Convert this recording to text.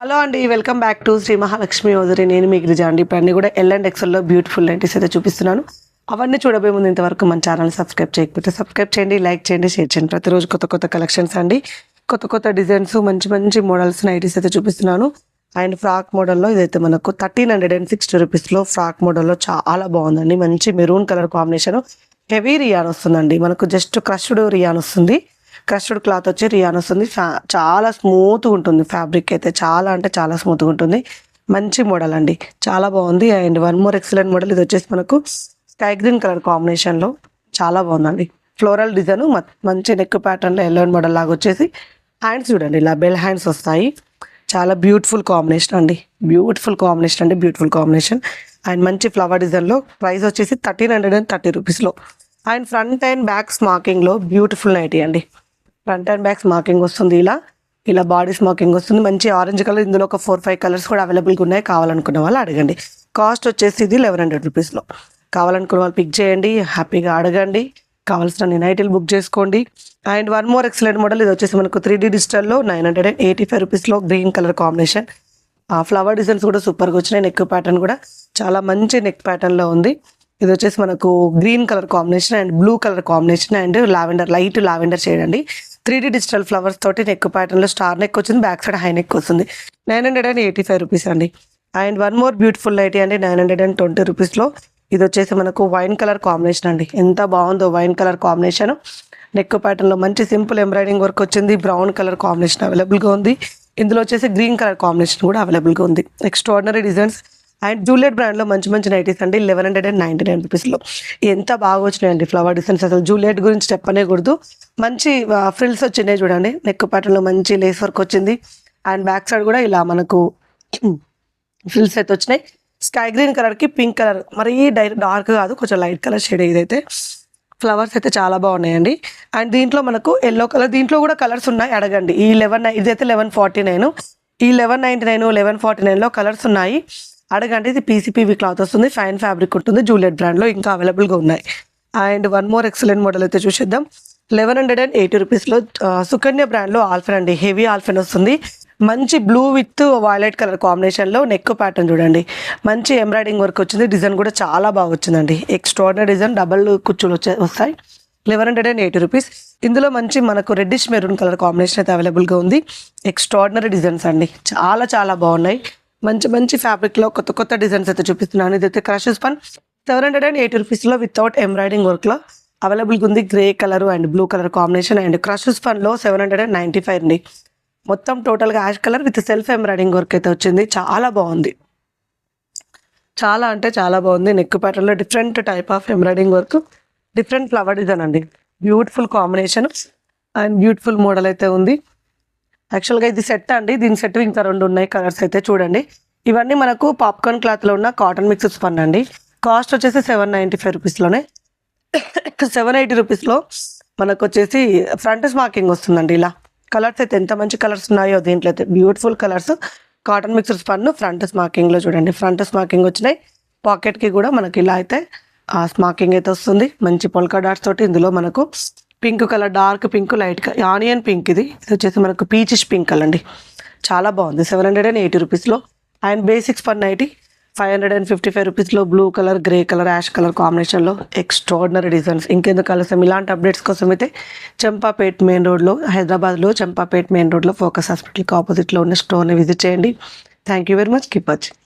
Hello అండి welcome back to Shri Mahalakshmi ఓదరి నేను మీ గిరిజా అండి. ఇప్పుడు అన్ని కూడా ఎల్ అండ్ ఎక్సెల్లో బ్యూటిఫుల్ నైటీస్ అయితే చూపిస్తున్నాను. అవన్నీ చూడబోయే ముందు ఇంతవరకు మన ఛానల్ సబ్స్క్రైబ్ చేయకపోతే సబ్స్క్రైబ్ చేయండి లైక్ చేయండి షేర్ చేయండి. ప్రతిరోజు కొత్త కొత్త కలెక్షన్స్ అండి. కొత్త కొత్త డిజైన్స్ మంచి మంచి మోడల్స్ నైటీస్ అయితే చూపిస్తున్నాను. అండ్ ఫ్రాక్ మోడల్లో ఇదైతే మనకు థర్టీన్ హండ్రెడ్ అండ్ సిక్స్టీ రూపీస్లో ఫ్రాక్ మోడల్లో చాలా బాగుందండి. మంచి maroon colour combination heavy rayon వస్తుందండి. మనకు జస్ట్ క్రష్డ్ రియాన్ వస్తుంది. క్రష్డ్ క్లాత్ వచ్చి రియాన్ వస్తుంది. ఫ్యా- చాలా స్మూత్గా ఉంటుంది ఫ్యాబ్రిక్ అయితే. చాలా అంటే చాలా స్మూత్గా ఉంటుంది. మంచి మోడల్ అండి. చాలా బాగుంది. And one more excellent model ఇది వచ్చేసి మనకు స్కై గ్రీన్ కలర్ కాంబినేషన్లో చాలా బాగుందండి. ఫ్లోరల్ డిజైన్ మంచి నెక్ ప్యాటర్న్లో ఎల్లో మోడల్ లాగా వచ్చేసి హ్యాండ్స్ చూడండి. ఇలా బెల్ హ్యాండ్స్ వస్తాయి. చాలా బ్యూటిఫుల్ కాంబినేషన్ అండి. బ్యూటిఫుల్ కాంబినేషన్ అండి. Beautiful combination. అండ్ మంచి ఫ్లవర్ డిజైన్లో ప్రైస్ వచ్చేసి థర్టీన్ హండ్రెడ్ అండ్ థర్టీ రూపీస్లో అండ్ ఫ్రంట్ అండ్ బ్యాక్ స్మాకింగ్లో బ్యూటిఫుల్ నైటీ అండి. ఫ్రంట్ అండ్ బ్యాక్ స్మాకింగ్ వస్తుంది ఇలా. ఇలా బాడీ స్మాకింగ్ వస్తుంది. మంచి ఆరెంజ్ కలర్ ఇందులో ఒక ఫోర్ ఫైవ్ కలర్స్ కూడా అవైలబుల్గా ఉన్నాయి కావాలనుకున్న వాళ్ళు అడగండి. కాస్ట్ వచ్చేసి ఇది లెవెన్ హండ్రెడ్ రూపీస్లో కావాలనుకున్న వాళ్ళు పిక్ చేయండి. హ్యాపీగా అడగండి. కావాల్సిన నైటీలు బుక్ చేసుకోండి. And one more excellent model ఇది వచ్చేసి మనకు three D డిజిటల్లో nine hundred and eighty five రూపీస్లో గ్రీన్ కలర్ కాంబినేషన్ ఆ ఫ్లవర్ డిజైన్స్ కూడా సూపర్గా వచ్చినాయి. నెక్ ప్యాటర్న్ కూడా చాలా మంచి నెక్ ప్యాటర్న్లో ఉంది. ఇది వచ్చేసి మనకు green colour combination and blue colour combination and lavender light lavender shade అండి. త్రీ డీ డిజిటల్ ఫ్లవర్స్ తోటి నెక్ ప్యాటర్న్లో స్టార్ నెక్ వచ్చింది బ్యాక్ సైడ్ హై నెక్ వస్తుంది. Nine hundred and eighty five rupees అండి. And one more beautiful nighty అండి nine hundred and twenty రూపీస్లో ఇది వచ్చేసి మనకు వైన్ కలర్ కాంబినేషన్ అండి. ఎంత బాగుందో వైన్ కలర్ కాంబినేషన్ నెక్ ప్యాటర్న్లో మంచి సింపుల్ ఎంబ్రాయిడింగ్ వర్క్ వచ్చింది బ్రౌన్ కలర్ కాంబినేషన్ అవైలబుల్గా ఉంది. ఇందులో వచ్చేసి గ్రీన్ కలర్ కాంబినేషన్ కూడా అవైలబుల్గా ఉంది. ఎక్స్ట్రాడినరీ డిజైన్స్ అండ్ జూలియట్ బ్రాండ్లో మంచి మంచి నైటీస్ అండి eleven hundred and ninety nine రూపీస్లో ఎంత బాగా వచ్చినాయండి ఫ్లవర్ డిజైన్స్ అసలు. జూలియట్ గురించి చెప్పనేకూడదు. మంచి ఫ్రిల్స్ వచ్చినాయి చూడండి. నెక్ ప్యాటర్న్లో మంచి లేస్ వర్క్ వచ్చింది. అండ్ బ్యాక్ సైడ్ కూడా ఇలా మనకు ఫ్రిల్స్ అయితే వచ్చినాయి. స్కై గ్రీన్ కలర్కి పింక్ కలర్ మరీ డై డార్క్ కాదు. కొంచెం లైట్ కలర్ షేడ్ ఇదైతే. ఫ్లవర్స్ అయితే చాలా బాగున్నాయండి. అండ్ దీంట్లో మనకు ఎల్లో కలర్ దీంట్లో కూడా కలర్స్ ఉన్నాయి. అడగండి. ఈ లెవెన్ ఇదైతే లెవెన్ ఫార్టీ నైన్ ఈ eleven ninety nine eleven forty నైన్లో కలర్స్ ఉన్నాయి. అడగండి ఇది పీసీపీవి క్లాత్ వస్తుంది ఫైన్ ఫ్యాబ్రిక్ ఉంటుంది జూలియట్ బ్రాండ్లో ఇంకా అవైలబుల్గా ఉన్నాయి. And one more excellent model అయితే చూసేద్దాం. లెవెన్ హండ్రెడ్ అండ్ ఎయిటీ రూపీస్లో సుకన్య బ్రాండ్లో ఆల్ఫెన్ అండి హెవీ ఆల్ఫెన్ వస్తుంది. మంచి బ్లూ విత్ వైలెట్ కలర్ కాంబినేషన్లో నెక్ ప్యాటర్న్ చూడండి. మంచి ఎంబ్రాయిడింగ్ వర్క్ వచ్చింది డిజైన్ కూడా చాలా బాగా వచ్చిందండి. ఎక్స్ట్రాడినరీ డిజైన్ డబల్ కుచ్చులు వచ్చే వస్తాయి. Eleven hundred and eighty rupees ఇందులో మంచి మనకు రెడ్డిష్ మెరూన్ కలర్ కాంబినేషన్ అయితే అవైలబుల్గా ఉంది. ఎక్స్ట్రాడినరీ డిజైన్స్ అండి. చాలా చాలా బాగున్నాయి. మంచి మంచి ఫ్యాబ్రిక్లో కొత్త కొత్త డిజైన్స్ అయితే చూపిస్తున్నాను. ఇదైతే crush spun seven hundred and eighty రూపీస్లో వితౌట్ ఎంబ్రాయిడింగ్ వర్క్లో అవైలబుల్గా ఉంది grey colour and blue colour combination and crush పన్లో seven hundred and ninety five అండి. మొత్తం టోటల్గా ash colour with self embroidering work అయితే వచ్చింది. చాలా బాగుంది. చాలా అంటే చాలా బాగుంది. నెక్ ప్యాటర్న్లో different type of embroidering work different flower design అండి. Beautiful combination and beautiful model అయితే ఉంది. యాక్చువల్గా ఇది సెట్ అండి. దీని సెట్ ఇంకా రెండు ఉన్నాయి. కలర్స్ అయితే చూడండి. ఇవన్నీ మనకు పాప్కార్న్ క్లాత్లో ఉన్న కాటన్ మిక్సెస్ పన్ను అండి. కాస్ట్ వచ్చేసి సెవెన్ నైంటీ ఫైవ్ రూపీస్లోనే సెవెన్ ఎయిటీ రూపీస్లో మనకు వచ్చేసి ఫ్రంట్ స్మాకింగ్ వస్తుందండి ఇలా. కలర్స్ అయితే ఎంత మంచి కలర్స్ ఉన్నాయో దీంట్లో అయితే బ్యూటిఫుల్ కలర్స్ కాటన్ మిక్సర్స్ పన్ను ఫ్రంట్ స్మాకింగ్లో చూడండి. ఫ్రంట్ స్మాకింగ్ వచ్చినాయి. పాకెట్కి కూడా మనకి ఇలా అయితే ఆ స్మాకింగ్ అయితే వస్తుంది. మంచి పొల్కా డాట్స్ తోటి ఇందులో మనకు pink colour dark pink light onion pink ఇది. ఇది వచ్చేసి మనకు పీచిష్ పింక్ కలర్ అండి. చాలా బాగుంది. సెవెన్ హండ్రెడ్ అండ్ ఎయిటీ రూపీస్లో and basics for nighty five hundred and fifty five రూపీస్లో blue colour grey colour ash colour కాంబినేషన్లో ఎక్స్ట్రాడినరీ డిజైన్స్. ఇంకెందుకు కలిసాం ఇలాంటి అప్డేట్స్ కోసం అయితే చంపాపేట్ మెయిన్ రోడ్లో హైదరాబాద్లో చంపాపేట్ మెయిన్ రోడ్లో ఫోకస్ హాస్పిటల్కి ఆపోజిట్లో ఉన్న స్టోర్ని విజిట్ చేయండి. Thank you very much. Keep watching.